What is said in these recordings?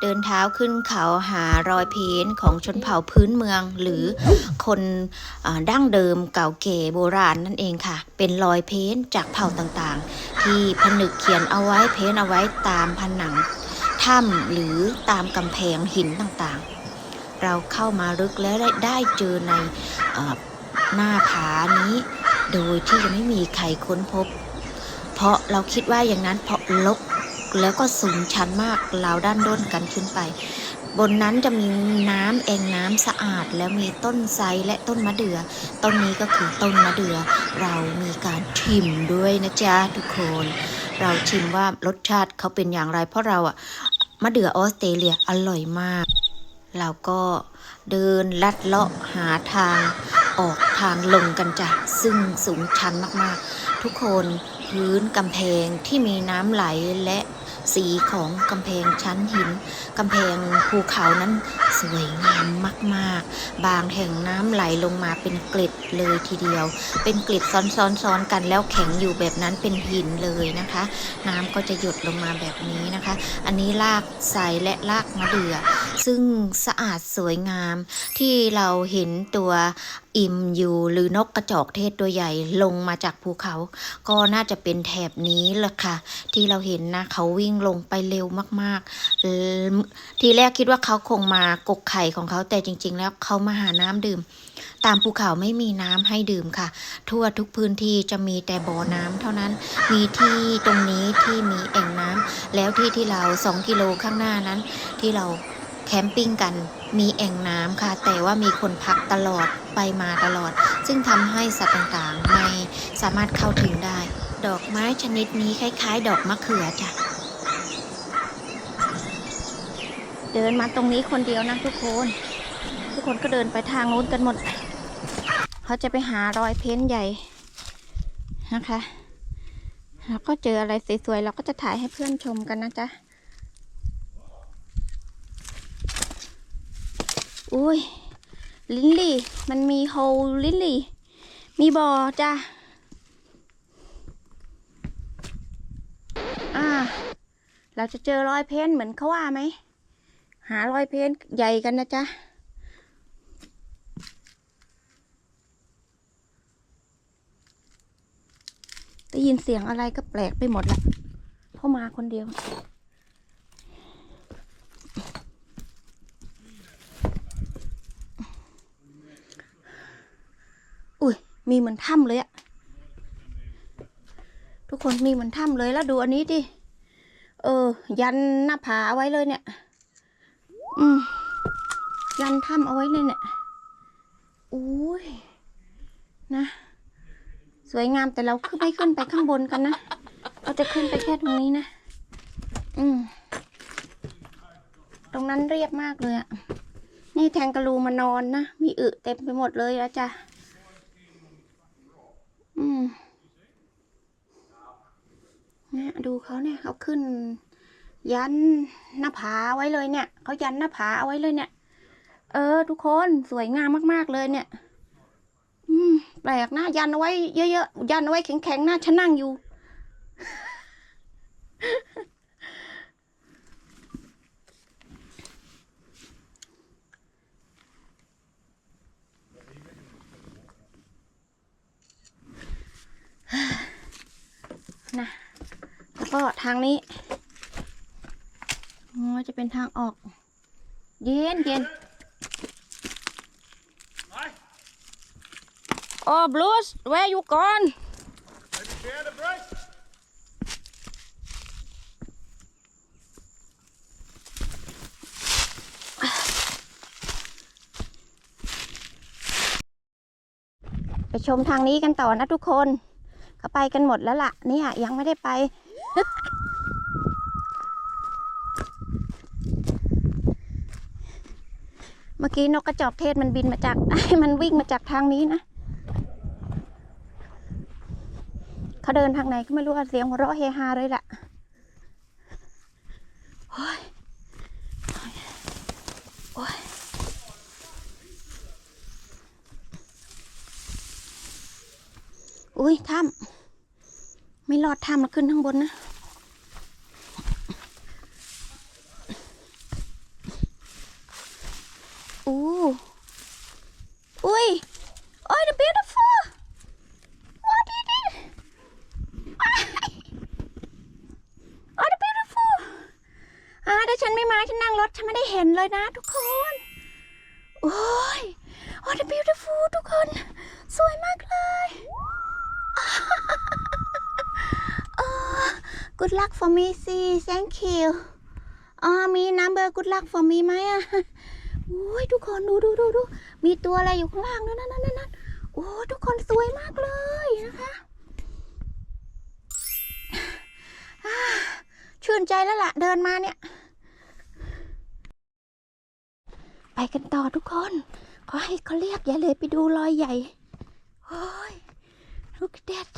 เดินเท้าขึ้นเขาหารอยเพนของชนเผ่าพื้นเมือง หรือคนอดั้งเดิมเก่าเก๋โบราณนั่นเองค่ะ เป็นรอยเพนจากเผ่าต่างๆ ที่ผนึกเขียนเอาไว้เพ้นเอาไว้ตามผนังถ้ำหรือตามกำแพงหินต่างๆ เราเข้ามาลึกแล้วได้ไดเจอในอหน้าผานี้ โดยที่ยังไม่มีใครค้นพบ เพราะเราคิดว่าอย่างนั้นเพราะลก แล้วก็สูงชันมากเราวด้านด้นกันขึ้นไป บนนั้นจะมีน้ำเองน้ำสะอาด แล้วมีต้นไทรและต้นมะเดื่อต้นนี้ก็คือต้นมะเดื่อเรามีการชิมด้วยนะจ๊ะทุกคน เราชิมว่ารสชาติเขาเป็นอย่างไร เพราะเราอะมะเดื่อออสเตรเลียอร่อยมาก เราก็เดินลัดเลาะหาทางออกทางลงกันจ้ะซึ่งสูงชันมากๆ ทุกคน พื้นกำแพงที่มีน้ำไหลและสีของกำแพงชั้นหินกำแพงภูเขานั้นสวยงามมาก ๆ บางแห่งน้ำไหลลงมาเป็นเกล็ดเลยทีเดียว เป็นเกล็ดซ้อนๆๆกันแล้วแข็งอยู่แบบนั้นเป็นหินเลยนะคะ น้ำก็จะหยดลงมาแบบนี้นะคะ อันนี้รากไทรและรากมะเดื่อ ซึ่งสะอาดสวยงามที่เราเห็นตัวอิมยูหรือนกกระจอกเทศตัวใหญ่ลงมาจากภูเขา ก็น่าจะเป็นแถบนี้แหละค่ะ ที่เราเห็นนะเขาวิ่งลงไปเร็วมากๆ ทีแรกคิดว่าเขาคงมากกไข่ของเขาแต่จริง ๆ แล้วเขามาหาน้ำดื่ม ตามภูเขาไม่มีน้ำให้ดื่มค่ะ ทั่วทุกพื้นที่จะมีแต่บ่อน้ำเท่านั้น มีที่ตรงนี้ที่มีแอ่งน้ำแล้วที่ที่เราสองกิโลข้างหน้านั้น ที่เราแคมปิ้งกันมีแอ่งน้ำค่ะ แต่ว่ามีคนพักตลอดไปมาตลอด ซึ่งทำให้สัตว์ต่างๆไม่สามารถเข้าถึงได้ ดอกไม้ชนิดนี้คล้าย ๆ ดอกมะเขือจ้ะ เดินมาตรงนี้คนเดียวนะทุกคน ทุกคนก็เดินไปทางนู้นกันหมด เขาจะไปหารอยเพ้นท์ใหญ่นะคะ แล้วก็เจออะไรสวยๆเราก็จะถ่ายให้เพื่อนชมกันนะจ๊ะ อุ้ยลินลี่ มันมีโฮลลินลี่ มีบ่อจ้ะ อ่า เราจะเจอรอยเพ้นเหมือนเขาว่าไหม หารอยเพ้นใหญ่กันนะจ๊ะ ได้ยินเสียงอะไรก็แปลกไปหมดละเพราะมาคนเดียวอุ้ยมีเหมือนถ้ำเลยอะ ทุกคนมีเหมือนถ้ำเลยแล้วดูอันนี้ดิ เออ ยันหน้าผาเอาไว้เลยเนี่ย อืม ยันถ้ำเอาไว้เลยเนี่ยอุ้ยนะ สวยงามแต่เราขึ้นไม่ขึ้นไปข้างบนกันนะ เราจะขึ้นไปแค่ตรงนี้นะ อืม ตรงนั้นเรียบมากเลยอะนี่แทงกะลูมานอนนะ มีอึเต็มไปหมดเลยแล้วจ้ะ อืม เขาเนี่ยเขาขึ้น ยันหน้าผาไว้เลยเนี่ยเขายันหน้าผาเอาไว้เลยเนี่ย เออ ทุกคนสวยงามมากๆเลยเนี่ย อืมแปลกนะยันเอาไว้เยอะๆยันเอาไว้แข็งๆนะฉันนั่งอยู่ นะ แล้วก็ทางนี้อ๋อจะเป็นทางออก เย็นเย็นโอ้บลูส where you gone Prepare the break. ไปชมทางนี้กันต่อนะทุกคน เขาไปกันหมดแล้วล่ะ เนี่ยยังไม่ได้ไป เมื่อกี้นกกระจอกเทศมันบินมาจาก มันวิ่งมาจากทางนี้นะเขาเดินทางไหนก็ไม่รู้เสียงหัวเราะเฮฮาเลยล่ะโอ้ยโอ้ยอุ้ยถ้ำ ไม่รอดถ้ำแล้วขึ้นข้างบนนะอู้อุ้ยโอ้ย the beautiful what is it โอ้ย the beautiful อ่าถ้าฉันไม่มาฉันนั่งรถฉันไม่ได้เห็นเลยนะทุกคนโอ้ยโอ้ย the beautiful ทุกคน สวยมากเลย อ๋อ good luck for me s e thank you อ๋อมี number good luck for me ไหมอะโอ้ยทุกคนดูดูดูดูมีตัวอะไรอยู่ข้างล่างนั่นนั่นนั่นนั่นโอ้ทุกคนสวยมากเลยนะคะชื่นใจแล้วล่ะ เดินมาเนี่ย ไปกันต่อทุกคนขอให้เขาเรียกอย่าเลยไปดูรอยใหญ่โอ้ย look at that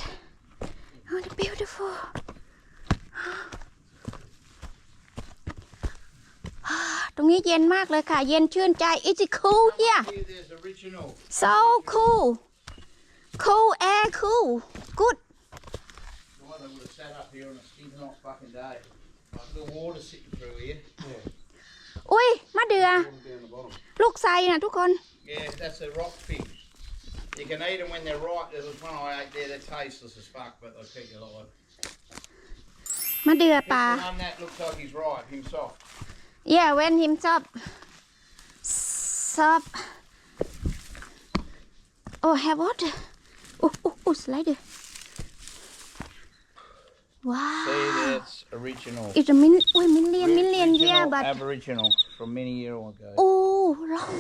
oh the beautiful ตรงนี้เย็นมากเลยค่ะ เย็นชื่นใจ it's cool here Here, there's original. so cool cool air cool good Why they would have sat up here on a stinking hot fucking day. Like the water sitting through here. อุ้ยมะเดือ Down the bottom. ลูกไซนะทุกคน Yeah, that's a rock pig. You can eat them when they're ripe. There was one I ate there. They're tasteless as fuck, but they'll keep you alive. มะเดือ Pick ป่า the one that looks like he's ripe himself. yeah when him stop stop oh have water oh oh oh slider wow See, that's original. it's a min อุ้ย million million year Original but Aboriginal from many years ago. oh long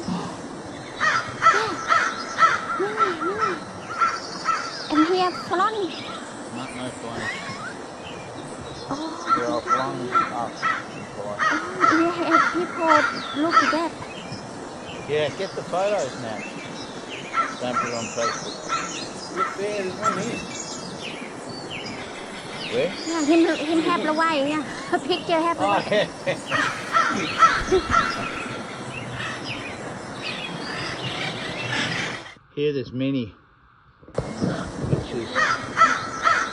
yeah and here front Not no flying. oh They're all flung up. we have people look Yeah, get the photos now. Don't put it on Facebook. Look there, there's one here. Where? yeah him him have the white yeah picture have the Oh, yeah. Here there's many pictures.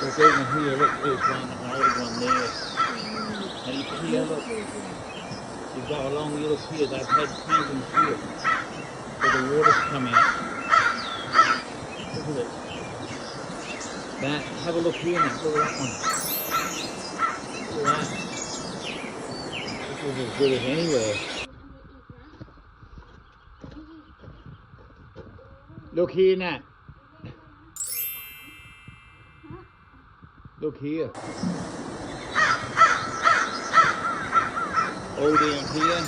Look even here, look, there's one, an old one there. And you here, look. You go along, you look here, they've had plantings here. Where the water's come out. Look at it. That, have a look here now, look at that one. Look at that. This is as good as anywhere. Look here, Nat. Look here. All down here.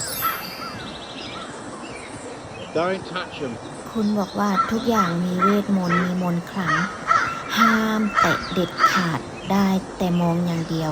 Don't touch them. คุณบอกว่าทุกอย่างมีเวทมนต์มีมนต์ขลัง ห้ามแตะเด็ดขาดได้แต่มองอย่างเดียว